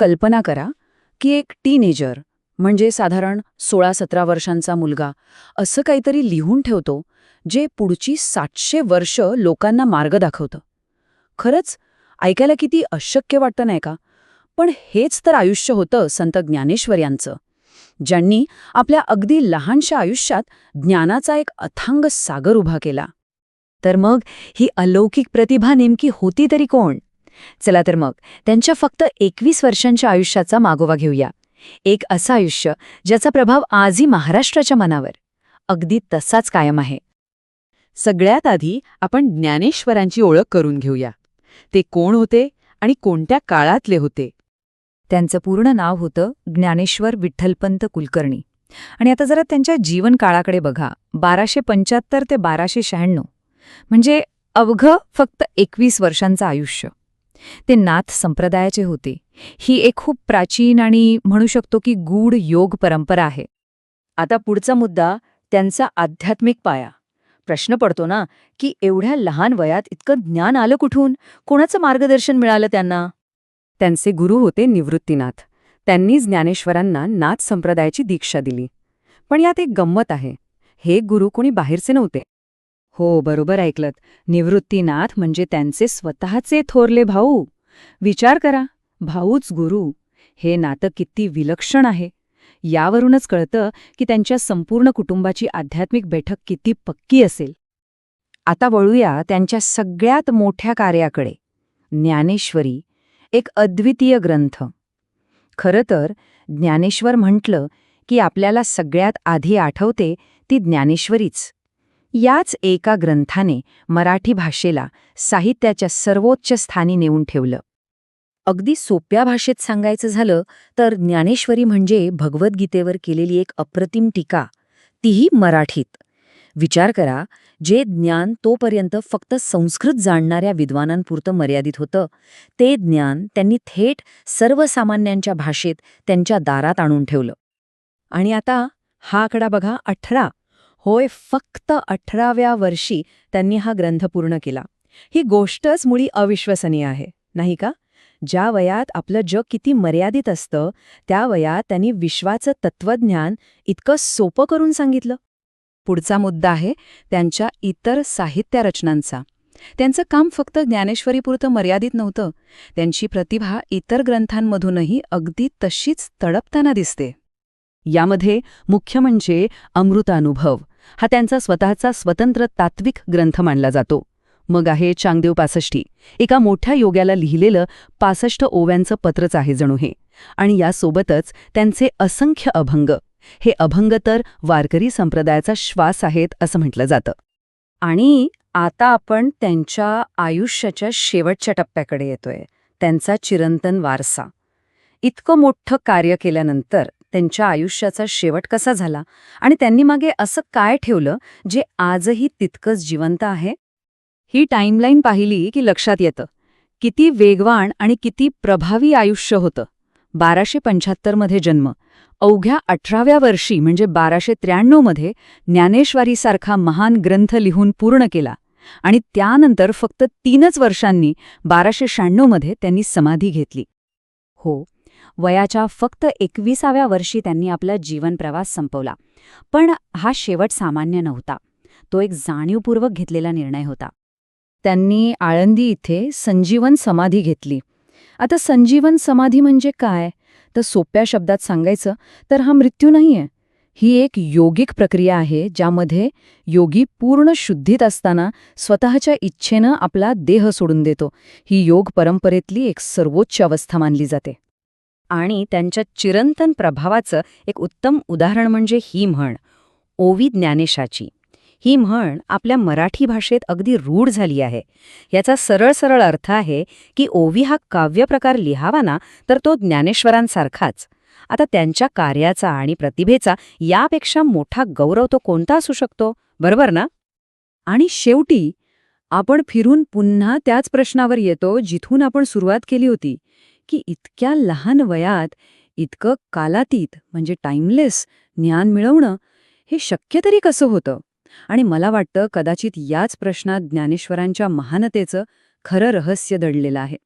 कल्पना करा की एक टीनेजर म्हणजे साधारण सोळा सतरा वर्षांचा मुलगा असं काहीतरी लिहून ठेवतो जे पुढची सातशे वर्ष लोकांना मार्ग दाखवतं. खरंच ऐकायला किती अशक्य वाटतं नाही का? पण हेच तर आयुष्य होतं संत ज्ञानेश्वर यांचं ज्यांनी आपल्या अगदी लहानशा आयुष्यात ज्ञानाचा एक अथांग सागर उभा केला. तर मग ही अलौकिक प्रतिभा नेमकी होती तरी कोण? चला तर मग त्यांच्या फक्त एकवीस वर्षांच्या आयुष्याचा मागोवा घेऊया. एक असं आयुष्य ज्याचा प्रभाव आजही महाराष्ट्राच्या मनावर. अगदी तसाच कायम आहे. सगळ्यात आधी आपण ज्ञानेश्वरांची ओळख करून घेऊया. ते कोण होते आणि कोणत्या काळातले होते? त्यांचं पूर्ण नाव होतं ज्ञानेश्वर विठ्ठलपंत कुलकर्णी. आणि आता जरा त्यांच्या जीवनकाळाकडे बघा. बाराशे पंच्याहत्तर ते बाराशे शहाण्णव. म्हणजे अवघं फक्त एकवीस वर्षांचं आयुष्य. ते नाथ संप्रदायाचे होते. ही एक खूप प्राचीन आणि म्हणू शकतो की गूढ योग परंपरा आहे. आता पुढचा मुद्दा त्यांचा आध्यात्मिक पाया. प्रश्न पडतो ना की एवढ्या लहान वयात इतकं ज्ञान आलं कुठून? कोणाचं मार्गदर्शन मिळालं त्यांना? त्यांचे गुरु होते निवृत्तीनाथ. त्यांनीच ज्ञानेश्वरांना नाथ संप्रदायाची दीक्षा दिली. पण यात एक गंमत आहे. हे गुरु कोणी बाहेरचे नव्हते. हो बरोबर ऐकलत. निवृत्तीनाथ म्हणजे त्यांचे स्वतःचे थोरले भाऊ. विचार करा भाऊच गुरु. हे नातं किती विलक्षण आहे. यावरूनच कळतं की त्यांच्या संपूर्ण कुटुंबाची आध्यात्मिक बैठक किती पक्की असेल. आता वळूया त्यांच्या सगळ्यात मोठ्या कार्याकडे. ज्ञानेश्वरी एक अद्वितीय ग्रंथ. खरं तर ज्ञानेश्वर म्हटलं की आपल्याला सगळ्यात आधी आठवते ती ज्ञानेश्वरीच. याच एका ग्रंथाने मराठी भाषेला साहित्याच्या सर्वोच्च स्थानी नेऊन ठेवलं. अगदी सोप्या भाषेत सांगायचं झालं तर ज्ञानेश्वरी म्हणजे भगवद्गीतेवर केलेली एक अप्रतिम टीका तीही मराठीत. विचार करा जे ज्ञान तोपर्यंत फक्त संस्कृत जाणणाऱ्या विद्वानांपुरतं मर्यादित होतं ते ज्ञान त्यांनी थेट सर्वसामान्यांच्या भाषेत त्यांच्या दारात आणून ठेवलं. आणि आता हा आकडा बघा अठरा. होय फक्त अठराव्या वर्षी त्यांनी हा ग्रंथ पूर्ण केला. ही गोष्टच मुळी अविश्वसनीय आहे नाही का? ज्या वयात आपलं जग किती मर्यादित असतं त्या वयात त्यांनी विश्वाचं तत्वज्ञान इतकं सोपं करून सांगितलं. पुढचा मुद्दा आहे त्यांच्या इतर साहित्य रचनांचा. त्यांचं काम फक्त ज्ञानेश्वरीपुरतं मर्यादित नव्हतं. त्यांची प्रतिभा इतर ग्रंथांमधूनही अगदी तशीच तडपताना दिसते. यामध्ये मुख्य म्हणजे अमृतानुभव हा त्यांचा स्वतःचा स्वतंत्र तात्विक ग्रंथ मानला जातो. मग आहे चांगदेव पासष्टी. एका मोठ्या योग्याला लिहिलेलं पासष्ट ओव्यांचं पत्रच आहे जणू हे. आणि यासोबतच त्यांचे असंख्य अभंग. हे अभंग तर वारकरी संप्रदायाचा श्वास आहेत असं म्हटलं जातं. आणि आता आपण त्यांच्या आयुष्याच्या शेवटच्या टप्प्याकडे येतोय. त्यांचा चिरंतन वारसा. इतकं मोठं कार्य केल्यानंतर त्यांच्या आयुष्याचा शेवट कसा झाला आणि त्यांनी मागे असं काय ठेवलं जे आजही तितकंच जिवंत आहे? ही टाईमलाईन पाहिली की लक्षात येतं. किती वेगवान आणि किती प्रभावी आयुष्य होतं. बाराशे पंच्याहत्तरमध्ये जन्म. अवघ्या अठराव्या वर्षी म्हणजे बाराशे त्र्याण्णवमध्ये ज्ञानेश्वरीसारखा महान ग्रंथ लिहून पूर्ण केला आणि त्यानंतर फक्त तीनच वर्षांनी बाराशे शहाण्णवमध्ये त्यांनी समाधी घेतली. हो वयाच्या फक्त एकविसाव्या वर्षी त्यांनी आपला जीवनप्रवास संपवला. पण हा शेवट सामान्य नव्हता. तो एक जाणीवपूर्वक घेतलेला निर्णय होता. त्यांनी आळंदी इथे संजीवन समाधी घेतली. आता संजीवन समाधी म्हणजे काय? तर सोप्या शब्दात सांगायचं तर हा मृत्यू नाहीये. ही एक योगिक प्रक्रिया आहे ज्यामध्ये योगी पूर्ण शुद्धीत असताना स्वतःच्या इच्छेनं आपला देह सोडून देतो. ही योग परंपरेतली एक सर्वोच्च अवस्था मानली जाते. आणि त्यांच्या चिरंतन प्रभावाचं एक उत्तम उदाहरण म्हणजे ही म्हण ओवी ज्ञानेशाची. ही म्हण आपल्या मराठी भाषेत अगदी रूढ झाली आहे. याचा सरळ सरळ अर्थ आहे की ओवी हा काव्यप्रकार लिहावा ना तर तो ज्ञानेश्वरांसारखाच. आता त्यांच्या कार्याचा आणि प्रतिभेचा यापेक्षा मोठा गौरव तो कोणता असू शकतो? बरोबर ना? आणि शेवटी आपण फिरून पुन्हा त्याच प्रश्नावर येतो जिथून आपण सुरुवात केली होती. की इतक्या लहान वयात इतकं कालातीत म्हणजे टाइमलेस ज्ञान मिळवणं हे शक्य तरी कसं होतं? आणि मला वाटतं कदाचित याच प्रश्नात ज्ञानेश्वरांच्या महानतेचं खरं रहस्य दडलेलं आहे.